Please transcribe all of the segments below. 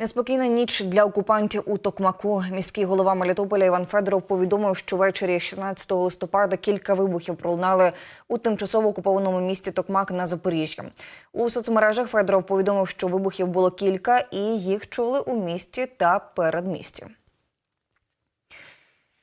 Неспокійна ніч для окупантів у Токмаку. Міський голова Мелітополя Іван Федоров повідомив, що ввечері 16 листопада кілька вибухів пролунали у тимчасово окупованому місті Токмак на Запоріжжі. У соцмережах Федоров повідомив, що вибухів було кілька, і їх чули у місті та передмісті.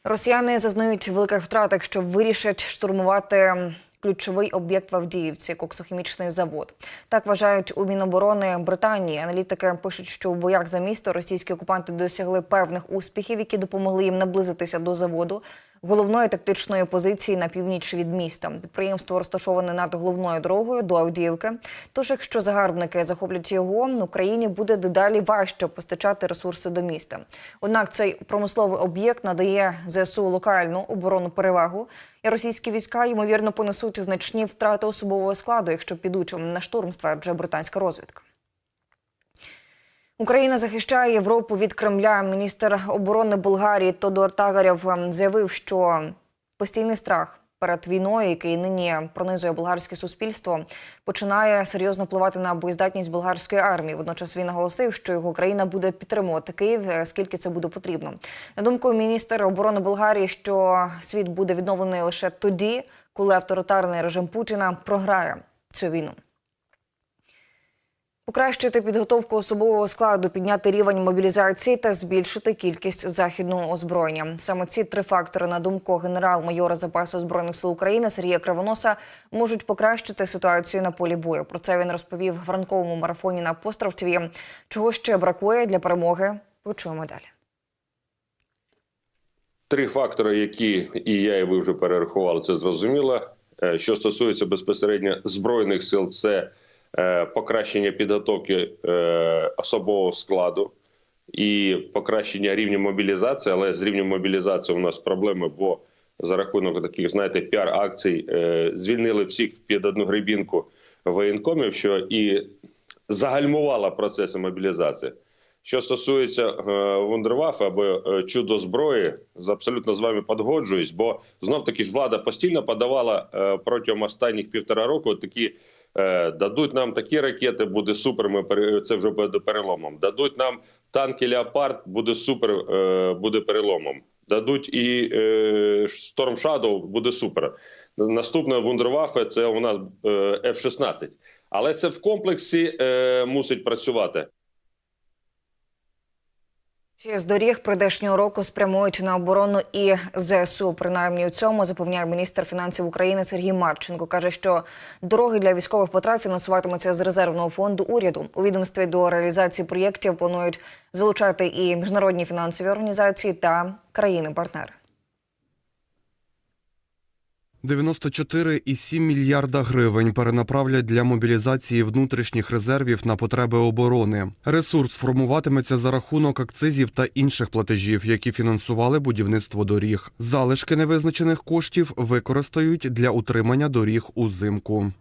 Росіяни зазнають великих втрат, якщо вирішать штурмувати ключовий об'єкт в Авдіївці коксохімічний завод. Так вважають у Міноборони Британії. Аналітики пишуть, що у боях за місто російські окупанти досягли певних успіхів, які допомогли їм наблизитися до заводу. Головної тактичної позиції на північ від міста підприємство розташоване над головною дорогою до Авдіївки. Тож, якщо загарбники захоплять його, Україні буде дедалі важче постачати ресурси до міста. Однак цей промисловий об'єкт надає ЗСУ локальну оборонну перевагу, і російські війська ймовірно понесуть значні втрати особового складу, якщо підуть на штурм, стверджує британська розвідка. Україна захищає Європу від Кремля. Міністр оборони Болгарії Тодор Тагарєв ем, заявив, що постійний страх перед війною, який нині пронизує болгарське суспільство, починає серйозно впливати на боєздатність болгарської армії. Водночас він наголосив, що його країна буде підтримувати Київ, е, скільки це буде потрібно. На думку міністра оборони Болгарії, що світ буде відновлений лише тоді, коли авторитарний режим Путіна програє цю війну. Покращити підготовку особового складу, підняти рівень мобілізації та збільшити кількість західного озброєння. Саме ці три фактори, на думку генерал-майора запасу збройних сил України Сергія Кривоноса, можуть покращити ситуацію на полі бою. Про це він розповів в ранковому марафоні на Постров ТВ. Чого ще бракує для перемоги? Почуємо далі. Три фактори, які і я, і ви вже перерахували, це зрозуміло. Е, Що стосується безпосередньо збройних сил, це покращення підготовки е, особового складу і покращення рівня мобілізації. Але з рівнем мобілізації у нас проблеми, бо за рахунок таких, знаєте, піар-акцій е, звільнили всіх під одну грибінку воєнкомів, що і загальмувала процеси мобілізації. Що стосується е, або е, чудо зброї, абсолютно з вами погоджуюсь, бо знов таки ж влада постійно подавала е, протягом останніх півтора року такі. Е, Дадуть нам такі ракети, буде супер. Ми це вже буде переломом. Дадуть нам танки Леопард, буде супер, е, буде переломом. Дадуть і е, Storm Shadow, буде супер. Наступне вундервафе це у нас е, F-16. Але це в комплексі е, мусить працювати. Ще з доріг прийдешнього року спрямують на оборону і ЗСУ. Принаймні у цьому запевняє міністр фінансів України Сергій Марченко. каже, що дороги для військових потреб фінансуватимуться з резервного фонду уряду. У відомстві до реалізації проєктів планують залучати і міжнародні фінансові організації та країни-партнери. 94,7 мільярда гривень перенаправлять для мобілізації внутрішніх резервів на потреби оборони. Ресурс формуватиметься за рахунок акцизів та інших платежів, які фінансували будівництво доріг. Залишки невизначених коштів використають для утримання доріг узимку.